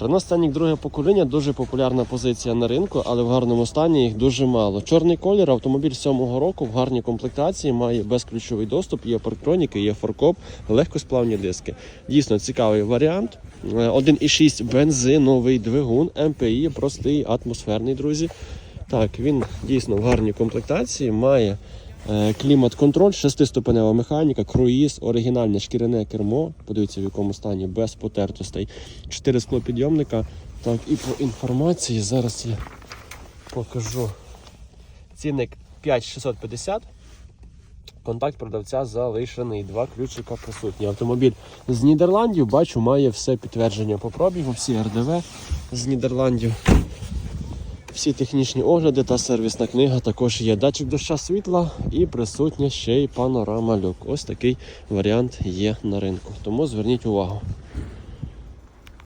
Renault Scenic друге покоління дуже популярна позиція на ринку, але в гарному стані їх дуже мало. Чорний колір, автомобіль сьомого року в гарній комплектації, має безключовий доступ, є парктроніки, є форкоп, легкосплавні диски. Дійсно цікавий варіант. Е, 1,6 бензиновий двигун, МПІ, простий, атмосферний, друзі. Так, він дійсно в гарній комплектації, має е, клімат-контроль, шестиступенева механіка, круїз, оригінальне шкіряне кермо. Подивіться, в якому стані, без потертостей. Чотири склопідйомника. Так, і по інформації зараз я покажу. Цінник 5650. Контакт продавця залишений. Два ключика присутні. Автомобіль з Нідерландів, бачу, має все підтвердження по пробігу, всі РДВ з Нідерландів. Всі технічні огляди та сервісна книга також є. Датчик доща світла і присутня ще й панорама люк. Ось такий варіант є на ринку. Тому зверніть увагу.